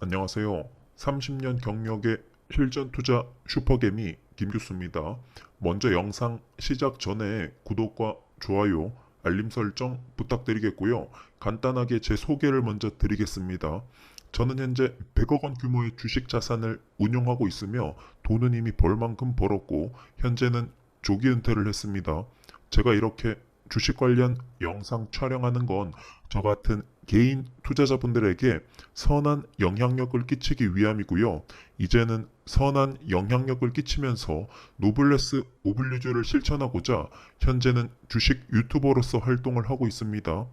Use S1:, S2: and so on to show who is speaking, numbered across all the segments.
S1: 안녕하세요. 30년 경력의 실전 투자 슈퍼개미 김규수입니다. 먼저 영상 시작 전에 구독과 좋아요, 알림 설정 부탁드리겠고요. 간단하게 제 소개를 먼저 드리겠습니다. 저는 현재 100억 원 규모의 주식 자산을 운용하고 있으며 돈은 이미 벌 만큼 벌었고 현재는 조기 은퇴를 했습니다. 제가 이렇게 주식 관련 영상 촬영하는 건 저 같은 개인 투자자분들에게 선한 영향력을 끼치기 위함이고요. 이제는 선한 영향력을 끼치면서 노블레스 오블리주를 실천하고자 현재는 주식 유튜버로서 활동을 하고 있습니다.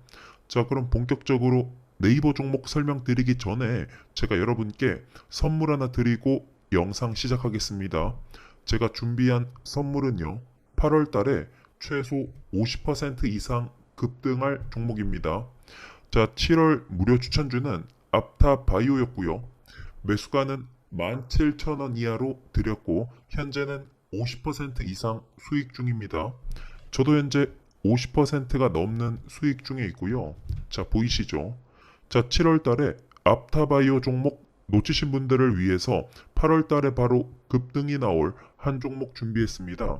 S1: 자, 그럼 본격적으로 네이버 종목 설명드리기 전에 제가 여러분께 선물 하나 드리고 영상 시작하겠습니다. 제가 준비한 선물은요. 8월 달에 최소 50% 이상 급등할 종목입니다. 자, 7월 무료 추천주는 앞타 바이오였고요. 매수가는 17,000원 이하로 드렸고 현재는 50% 이상 수익 중입니다. 저도 현재 50%가 넘는 수익 중에 있고요. 자, 보이시죠? 자, 7월 달에 앞타바이오 종목 놓치신 분들을 위해서 8월 달에 바로 급등이 나올 한 종목 준비했습니다.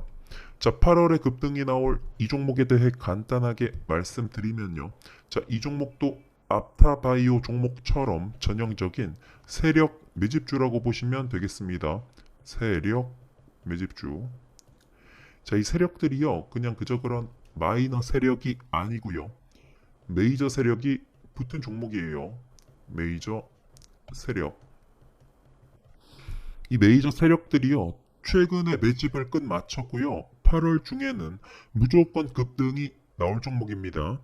S1: 자, 8월에 급등이 나올 이 종목에 대해 간단하게 말씀드리면요. 자, 이 종목도 앞타바이오 종목처럼 전형적인 세력 매집주라고 보시면 되겠습니다. 세력 매집주. 자, 이 세력들이요. 그냥 그저 그런 마이너 세력이 아니고요. 메이저 세력이 붙은 종목이에요. 메이저 세력. 이 메이저 세력들이요. 최근에 매집을 끝 마쳤고요. 8월 중에는 무조건 급등이 나올 종목입니다.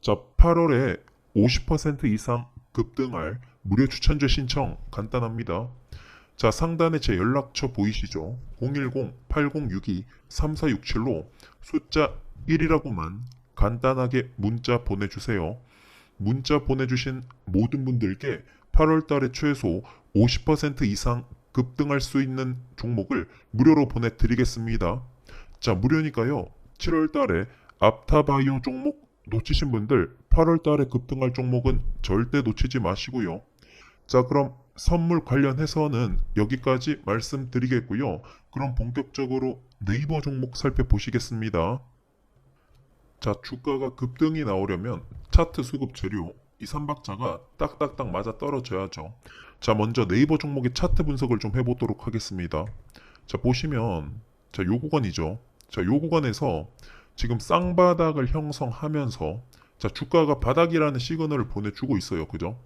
S1: 자, 8월에 50% 이상 급등할 무료 추천제 신청 간단합니다. 자, 상단에 제 연락처 보이시죠? 010-8062-3467로 숫자 1이라고만 간단하게 문자 보내주세요. 문자 보내주신 모든 분들께 8월 달에 최소 50% 이상 급등할 수 있는 종목을 무료로 보내드리겠습니다. 자, 무료니까요. 7월 달에 앞타바이오 종목 놓치신 분들 8월 달에 급등할 종목은 절대 놓치지 마시고요. 자, 그럼 선물 관련해서는 여기까지 말씀드리겠고요. 그럼 본격적으로 네이버 종목 살펴보시겠습니다. 자, 주가가 급등이 나오려면 차트 수급 재료 이 삼박자가 딱딱딱 맞아 떨어져야죠. 자, 먼저 네이버 종목의 차트 분석을 좀 해보도록 하겠습니다. 자, 보시면 자, 요 구간이죠. 자, 요 구간에서 지금 쌍바닥을 형성하면서 자, 주가가 바닥이라는 시그널을 보내주고 있어요. 그죠?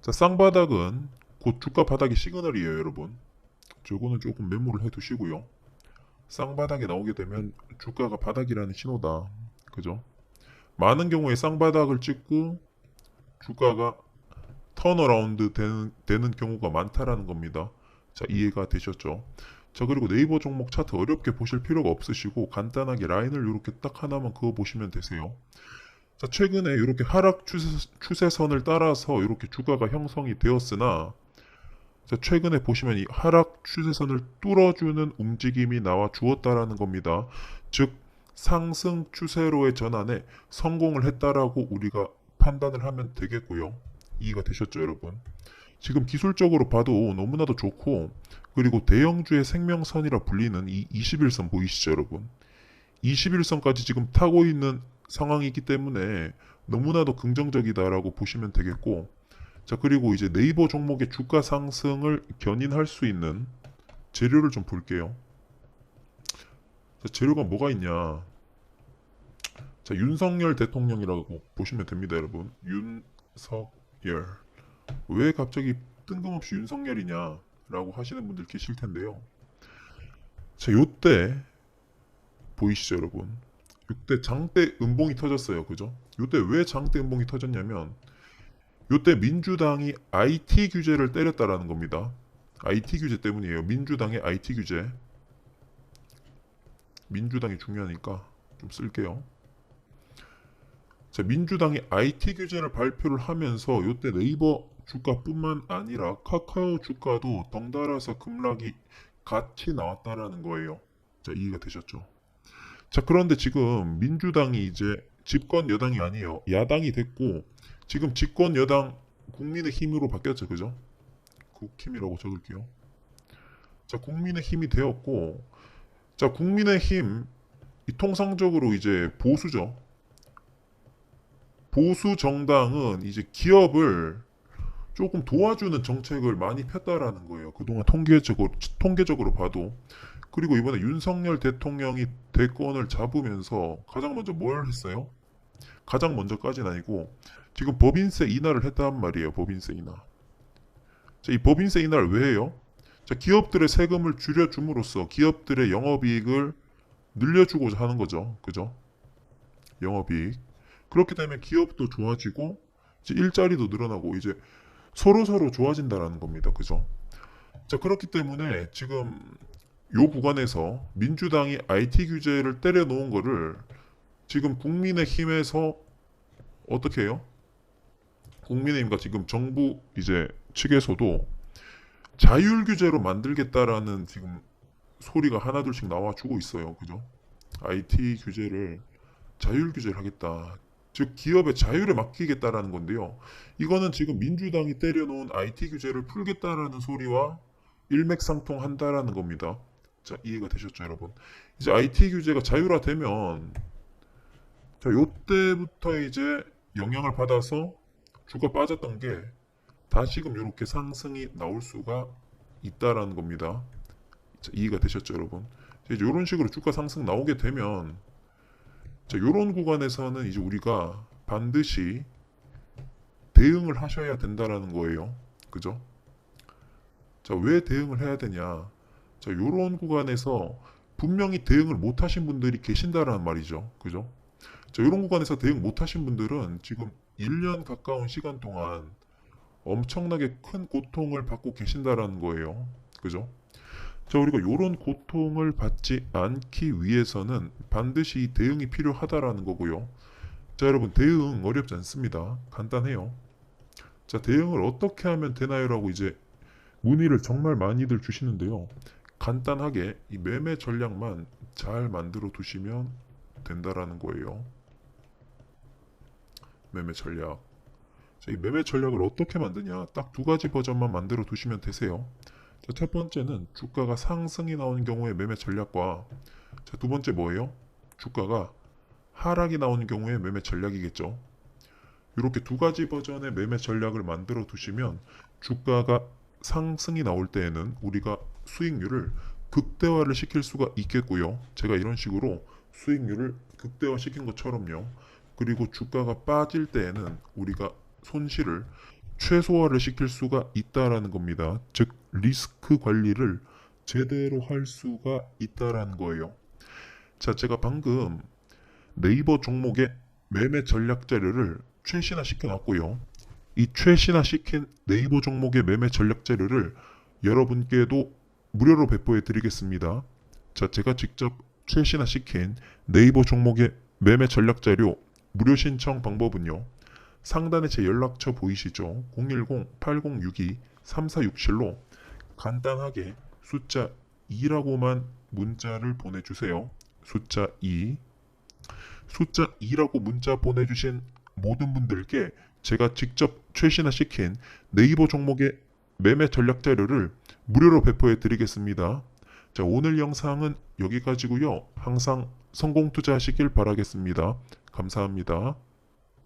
S1: 자, 쌍바닥은 곧 주가 바닥의 시그널이에요, 여러분. 저거는 조금 메모를 해 두시고요. 쌍바닥이 나오게 되면 주가가 바닥이라는 신호다. 그죠? 많은 경우에 쌍바닥을 찍고 주가가 턴어라운드 되는, 되는 경우가 많다라는 겁니다. 자, 이해가 되셨죠? 자, 그리고 네이버 종목 차트 어렵게 보실 필요가 없으시고 간단하게 라인을 이렇게 딱 하나만 그어 보시면 되세요. 자, 최근에 이렇게 하락 추세, 추세 선을 따라서 이렇게 주가가 형성이 되었으나 자, 최근에 보시면 이 하락 추세선을 뚫어주는 움직임이 나와 주었다라는 겁니다. 즉 상승 추세로의 전환에 성공을 했다라고 우리가 판단을 하면 되겠고요. 이해가 되셨죠, 여러분? 지금 기술적으로 봐도 너무나도 좋고 그리고 대형주의 생명선이라 불리는 이 21선 보이시죠, 여러분? 21선까지 지금 타고 있는 상황이기 때문에 너무나도 긍정적이다라고 보시면 되겠고 자 그리고 이제 네이버 종목의 주가 상승을 견인할 수 있는 재료를 좀 볼게요. 자, 재료가 뭐가 있냐? 자 윤석열 대통령이라고 보시면 됩니다, 여러분. 윤석열 왜 갑자기 뜬금없이 윤석열이냐라고 하시는 분들 계실 텐데요. 자 요때 보이시죠, 여러분? 요때 장대 음봉이 터졌어요. 그죠? 요때 왜 장대 음봉이 터졌냐면 요때 민주당이 IT 규제를 때렸다라는 겁니다. IT 규제 때문이에요. 민주당의 IT 규제. 민주당이 중요하니까 좀 쓸게요. 자, 민주당이 IT 규제를 발표를 하면서 요때 네이버 주가뿐만 아니라 카카오 주가도 덩달아서 급락이 같이 나왔다라는 거예요. 자, 이해가 되셨죠? 자, 그런데 지금 민주당이 이제 집권 여당이 아니에요. 야당이 됐고 지금 집권 여당 국민의 힘으로 바뀌었죠. 그죠? 국힘이라고 적을게요. 자, 국민의 힘이 되었고, 자, 국민의힘 이 통상적으로 이제 보수죠. 보수 정당은 이제 기업을 조금 도와주는 정책을 많이 폈다라는 거예요. 그동안 통계적으로 통계적으로 봐도 그리고 이번에 윤석열 대통령이 대권을 잡으면서 가장 먼저 뭘 했어요? 가장 먼저까지는 아니고 지금 법인세 인하를 했단 말이에요. 법인세 인하. 자, 이 법인세 인하를 왜 해요? 자, 기업들의 세금을 줄여줌으로써 기업들의 영업이익을 늘려주고자 하는 거죠. 그죠? 영업이익. 그렇게 되면 기업도 좋아지고 일자리도 늘어나고 이제 서로 서로 좋아진다라는 겁니다. 그죠? 자, 그렇기 때문에 지금 요 구간에서 민주당이 IT 규제를 때려 놓은 거를 지금 국민의힘에서 어떻게 해요? 국민의힘과 지금 정부 이제 측에서도 자율 규제로 만들겠다라는 지금 소리가 하나둘씩 나와주고 있어요. 그죠? IT 규제를 자율 규제를 하겠다. 즉 기업의 자유를 맡기겠다라는 건데요. 이거는 지금 민주당이 때려놓은 IT 규제를 풀겠다라는 소리와 일맥상통한다라는 겁니다. 자 이해가 되셨죠, 여러분? 이제 IT 규제가 자율화되면 자 요때부터 이제 영향을 받아서 주가 빠졌던 게 다시금 이렇게 상승이 나올 수가 있다라는 겁니다. 자, 이해가 되셨죠, 여러분? 자, 이제 이런 식으로 주가 상승 나오게 되면 자, 이런 구간에서는 이제 우리가 반드시 대응을 하셔야 된다라는 거예요. 그죠? 자, 왜 대응을 해야 되냐? 자, 이런 구간에서 분명히 대응을 못 하신 분들이 계신다라는 말이죠. 그죠? 자, 이런 구간에서 대응 못 하신 분들은 지금 1년 가까운 시간 동안 엄청나게 큰 고통을 받고 계신다라는 거예요. 그죠? 자, 우리가 이런 고통을 받지 않기 위해서는 반드시 이 대응이 필요하다라는 거고요. 자, 여러분, 대응 어렵지 않습니다. 간단해요. 자, 대응을 어떻게 하면 되나요라고 이제 문의를 정말 많이들 주시는데요. 간단하게 이 매매 전략만 잘 만들어 두시면 된다라는 거예요. 매매 전략. 자, 이 매매 전략을 어떻게 만드냐? 딱 두 가지 버전만 만들어 두시면 되세요. 자, 첫 번째는 주가가 상승이 나오는 경우에 매매 전략과 자, 두 번째 뭐예요? 주가가 하락이 나오는 경우에 매매 전략이겠죠. 이렇게 두 가지 버전의 매매 전략을 만들어 두시면 주가가 상승이 나올 때에는 우리가 수익률을 극대화를 시킬 수가 있겠고요. 제가 이런 식으로 수익률을 극대화 시킨 것처럼요. 그리고 주가가 빠질 때에는 우리가 손실을 최소화를 시킬 수가 있다라는 겁니다. 즉 리스크 관리를 제대로 할 수가 있다라는 거예요. 자, 제가 방금 네이버 종목의 매매 전략 자료를 최신화 시켜놨고요. 이 최신화 시킨 네이버 종목의 매매 전략 자료를 여러분께도 무료로 배포해 드리겠습니다. 자, 제가 직접 최신화 시킨 네이버 종목의 매매 전략 자료 무료 신청 방법은요. 상단에 제 연락처 보이시죠? 010-8062-3467로 간단하게 숫자 2라고만 문자를 보내주세요. 숫자 2. 숫자 2라고 문자 보내주신 모든 분들께 제가 직접 최신화 시킨 네이버 종목의 매매 전략 자료를 무료로 배포해 드리겠습니다. 자, 오늘 영상은 여기까지고요. 항상 성공 투자하시길 바라겠습니다. 감사합니다.